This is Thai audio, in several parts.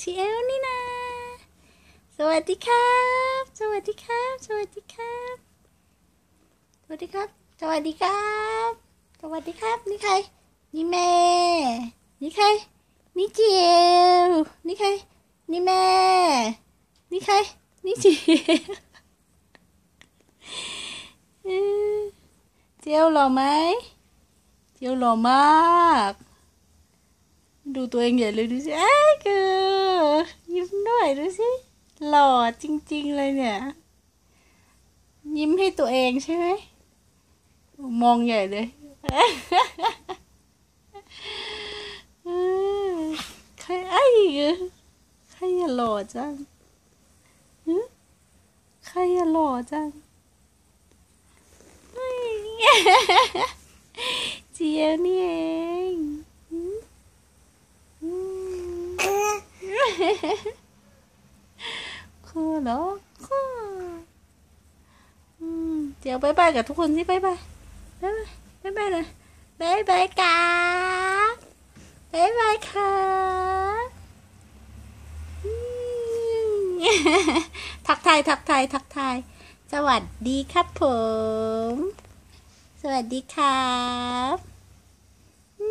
ทีเอลนี่นะสวัสดีครับ สวัสดีครับ สวัสดีครับ สวัสดีครับ สวัสดีครับ สวัสดีครับ นี่ใคร นี่แม่ นี่ใคร นี่เจียวนี่ใคร นี่แม่ นี่ใคร นี่เจียวเออเจียวหล่อไหมเจียวหล่อมาก ดูตัวเองใหญ่เลยดูสิเอ้ยเกือ ยิ้มด้วยดูสิ หล่อจริง ๆ เลยเนี่ย ยิ้มให้ตัวเองใช่ไหม มองใหญ่เลยใครไอ้ใครอย่าหล่อจังใครอย่าหล่อจังเจียวนี่เองหึอืม คือเหรอคืออืมเจียวบายบายกับทุกคนสิบายบายบายบายบายบายเลยบายบายครับบายบายครับอืมทักทายทักทายทักทายสวัสดีครับผม สวัสดีครับอ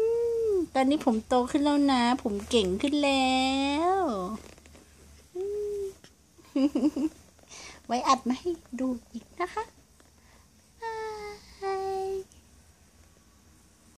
ตอนนี้ผมโตขึ้นแล้วนะ ผมเก่งขึ้นแล้ว ไว้อัดมาให้ดูอีกนะคะ